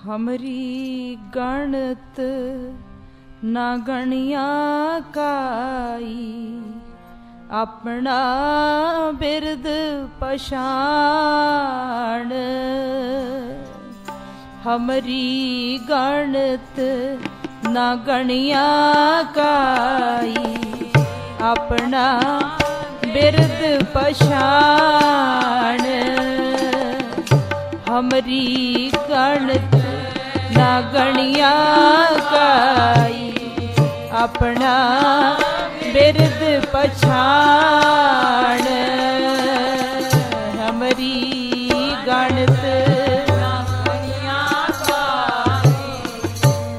ਹਮਰੀ ਗਣਤ ਨਾ ਗਣਿਆ ਕਾਈ ਆਪਣਾ ਬਿਰਦ ਪਛਾਣ ਹਮਰੀ ਗਣਤ ਨਾ ਗਣਿਆ ਕਾਈ ਆਪਣਾ ਬਿਰਦ ਪਛਾਣ ਹਮਰੀ ਗਣਤ ਨਾ ਗਣਿਆ ਕਾਈ ਆਪਣਾ ਬਿਰਦ ਪਛਾਣ। ਹਮਰੀ ਗਣਤ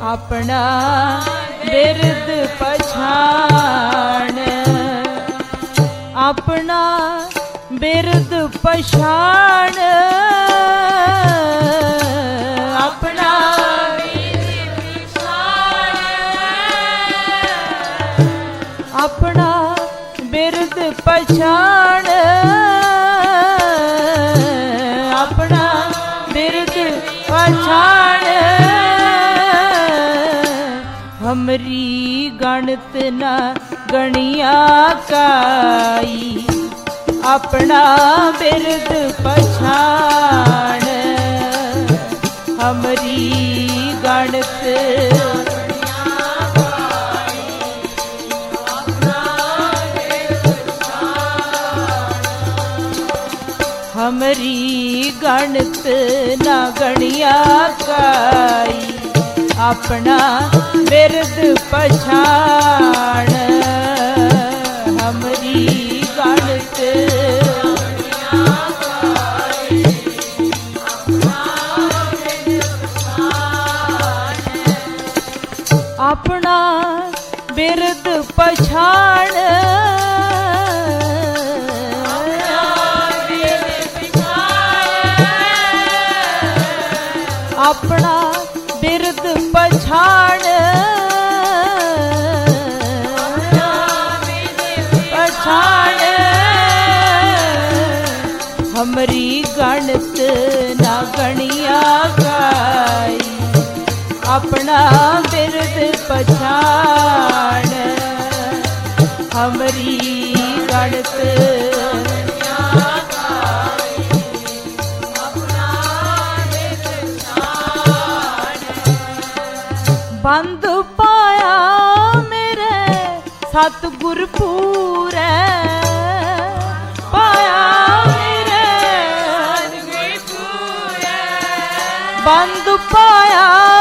ਆਪਣਾ ਬਿਰਦ ਪਛਾਣ। ਆਪਣਾ ਬਿਰਦ ਪਛਾਣ। ਨਾ ਗਣਿਆ ਕਾਈ। ਆਪਣਾ ਬਿਰਦ ਪਛਾਣ। ਹਮਰੀ ਗਣਤ ਹਮਰੀ ਗਣਤ ਨਾ ਗਣਿਆ ਕਾਈ। ਆਪਣਾ ਬਿਰਦ ਪਛਾਣ। ਹਮਰੀ ਗਣਤ ਆਪਣਾ ਬਿਰਦ ਪਛਾਣ। ਆਪਣਾ ਆਪਣਾ ਬਿਰਦ ਪਛਾਣ। ਹਮਰੀ ਗਣਤ ਬੰਦ ਪਾਇਆ ਮੇਰੇ ਸਤਿਗੁਰ ਪੂਰੈ। ਪਾਇਆ ਮੇਰੇ ਬੰਦ ਪਾਇਆ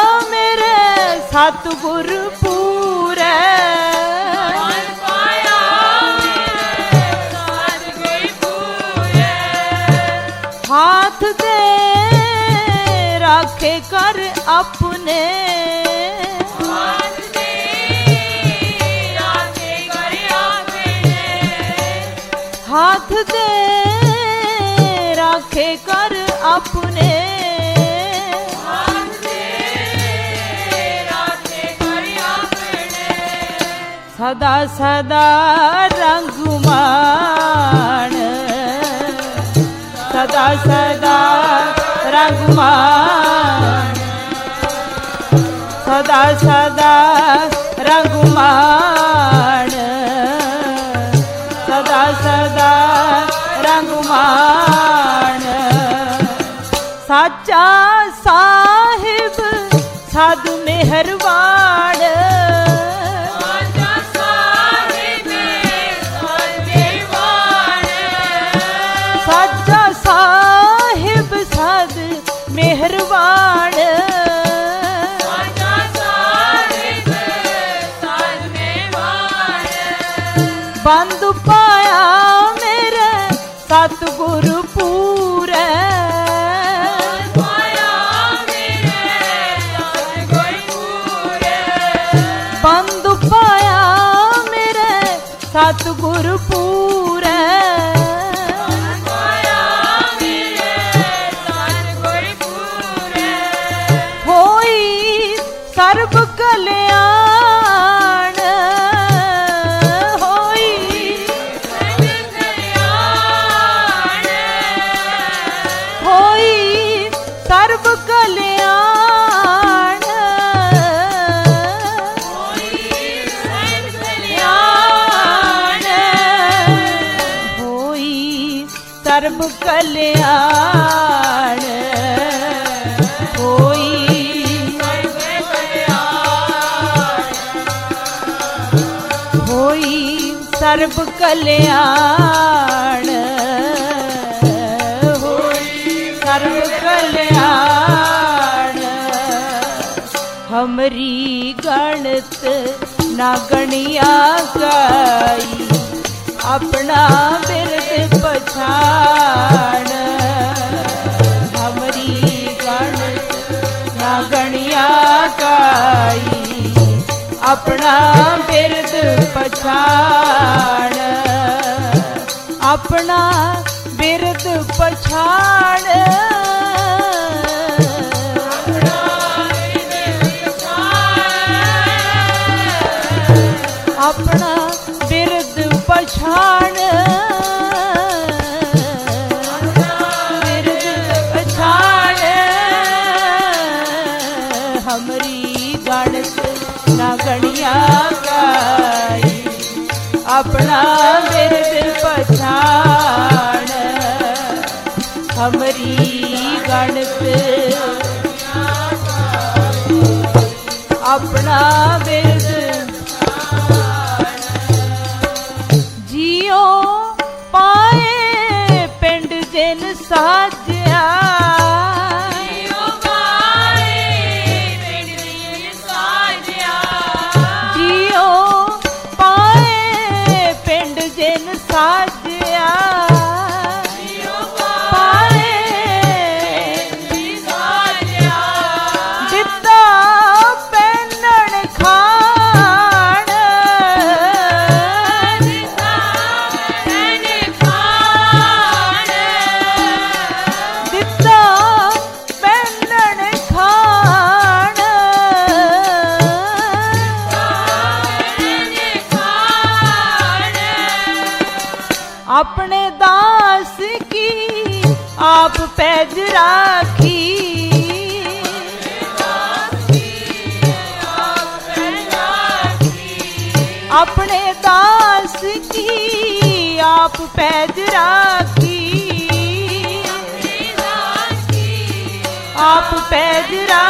ਸਤਿਗੁਰ ਪੂਰੈ। ਹਾਥ ਦੇ ਰਾਖੇ ਕਰ ਆਪਣੇ। ਹਾਥ ਦੇ ਸਦਾ ਸਦਾ ਰੰਗਮਾਨ ਸਦਾ ਸਦਾ ਰੰਗਮਾਨ ਸਦਾ ਸਦਾ ਰੰਗਮਾਨ ਸਦਾ ਸਦਾ ਰੰਗਮਾਨ ਸਾਚਾ ਸਾਹਿਬ, ਸਾਧੂ ਮਿਹਰਬਾਨ। ਸਤਿਗੁਰ ਪੂਰੈ ਕਲਿਆਣ। ਹੋਈ ਹੋਈ ਸਰਬ ਕਲਿਆਣ। ਹੋਈ ਸਰਬ ਕਲਿਆਣ। ਹਮਰੀ ਗਣਤ ਨਾ ਗਣਿਆ ਗਈ। ਆਪਣਾ ਬਿਰਦ ਪਛਾਣ ਨਾ ਗਣਿਆ ਗਈ ਆਪਣਾ ਬਿਰਦ ਪਛਾਣ ਆਪਣਾ ਬਿਰਦ ਪਛਾਣ ਹਮਰੀ ਗਣਤ ਆਪਣਾ ਬਿਰਦ। ਜਿਉ ਪਾਏ ਪਿੰਡ ਜਿਨ ਸਾਜਿਆ ਪੈਜ ਰਾਖੀ। ਆਪਣੇ ਦਾਸ ਕੀ ਆਪ ਪੈਜ ਰਾਖੀ। ਆਪ ਪੈਜ ਰਾਖੀ।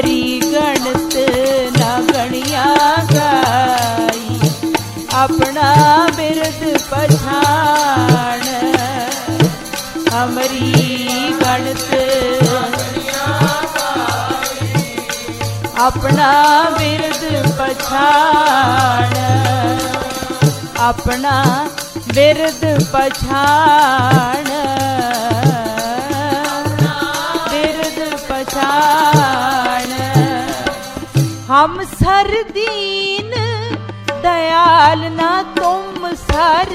ਹਮਰੀ ਗਣਤ ਨਾ ਗਣਿਆ ਗਾਈ। ਆਪਣਾ ਬਿਰਦ ਪਛਾਣ। ਅਮਰੀ ਗਣਤ ਆਪਣਾ ਬਿਰਦ ਪਛਾਣ। ਆਪਣਾ ਬਿਰਦ ਪਛਾਣ। ਸਰਦੀਨ ਦਇਆਲ ਨਾ ਤੁਮ ਸਰ।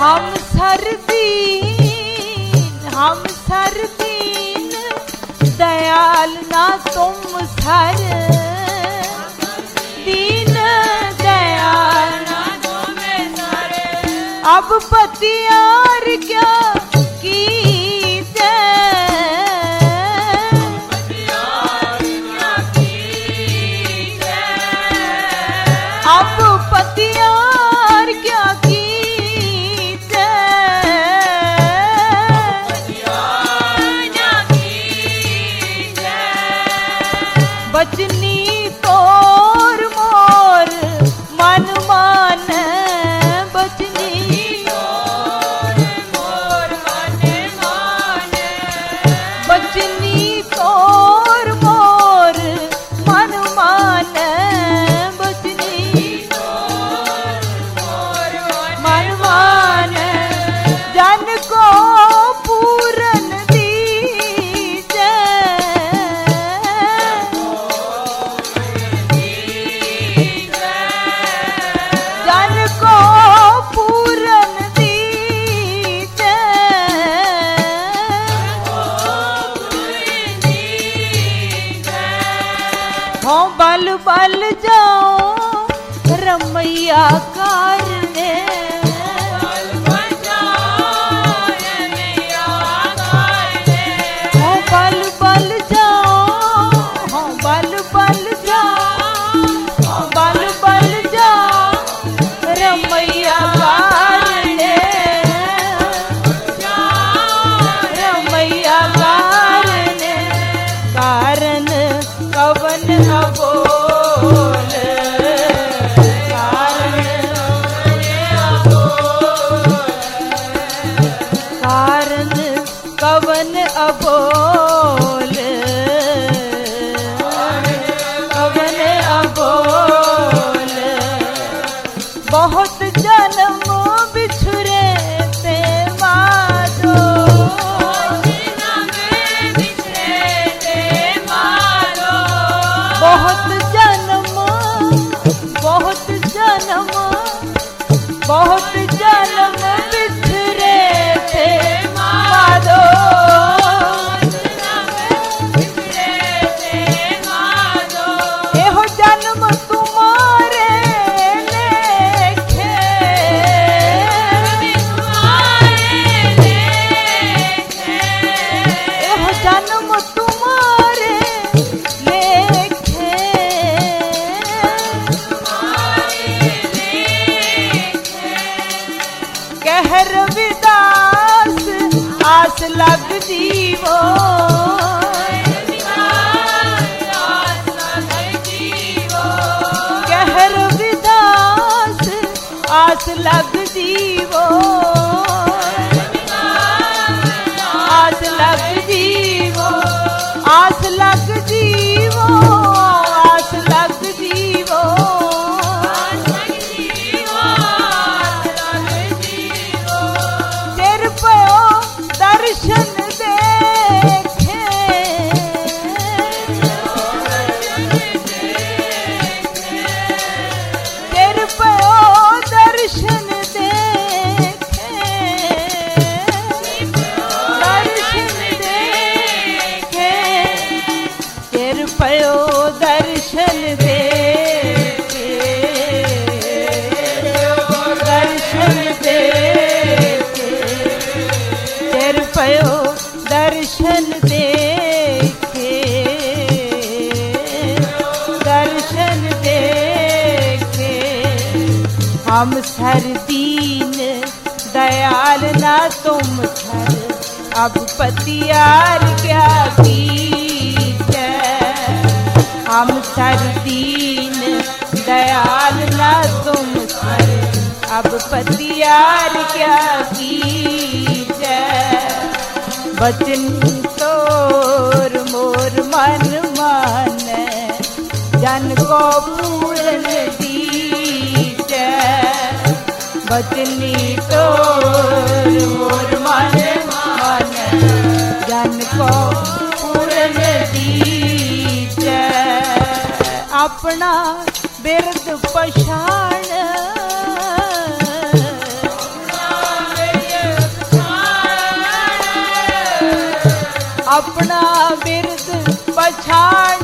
ਹਮ ਸਰਦੀਨ ਹਮ ਸਰਦੀਨ ਦਇਆਲ ਨਾ ਤੁਮ ਸਰ। ਦੀਨ, ਦਇਆਲ ਅਬ ਪਤਿਆਰ ਕਿਆ ਕੀਤੇ ਬਚਨੀ ਆਸ ਲੱਗ ਜੀਵੋ ਨਾਮ ਸਰ ਦੀਨ, ਦਇਆਲ ਨਾ ਤੁਮ ਛਰ ਅਬ ਪਤਿਆਰ ਕਿਆ ਕੀਜੈ ਹਮ ਸਰ ਦੀਨ, ਦਇਆਲ ਨਾ ਤੁਮ ਛਰ ਅਬ ਪਤਿਆਰ ਕਿਆ ਕੀਜੈ ਬਚਨ ਤੋਰ ਮੋਰ ਮਨ ਮਾਨੈ। ਜਨ ਕੋ ਪੂਰ ਬਚਨੀ ਤੋਰ ਮੋਰ ਮਾਨੇ ਮਾਨ ਜਨ ਕੋ ਪੂਰਨ ਦੀਜੈ ਆਪਣਾ ਬਿਰਦ ਪਛਾਣ ਆਪਣਾ ਬਿਰਦ ਪਛਾਣ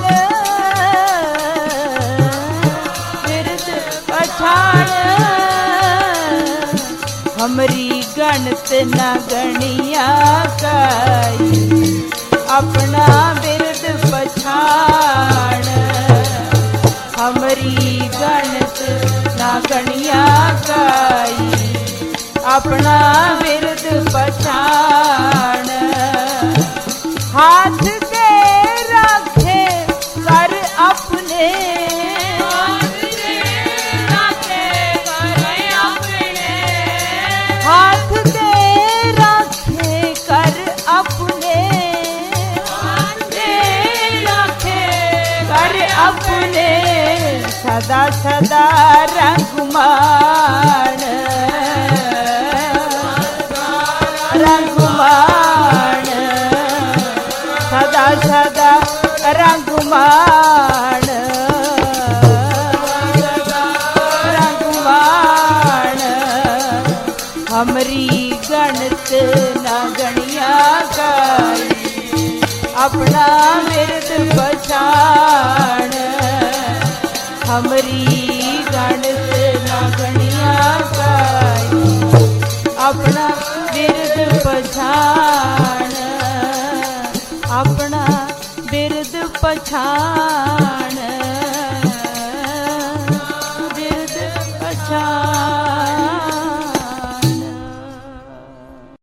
ਹਮਰੀ ਗਣਤ ਨਾ ਗਣਿਆ ਕਾਈ ਆਪਣਾ ਬਿਰਦ ਪਛਾਣ ਹਮਰੀ ਗਣਤ ਨਾ ਗਣਿਆ ਕਾਈ ਆਪਣਾ ਬਿਰਦ ਪਛਾਣ ਸਦਾ ਸਦਾ ਰੰਗਮਾਨ। ਰੰਗਮਾਨ। ਸਦਾ ਸਦਾ ਰੰਗਮਾਨ। ਰੰਗਮਾਨ। ਹਮਰੀ ਗਣਤ ਨਾ ਗਣਿਆ ਕਾਈ ਆਪਣਾ ਮਿਰਦ ਪਛਾਣ। ਅਮਰੀ ਗਣਤ ਨਾ ਗਣਿਆ ਆਪਣਾ ਬਿਰਦ ਪਛਾਣ। ਆਪਣਾ ਬਿਰਦ ਪਛਾਣ।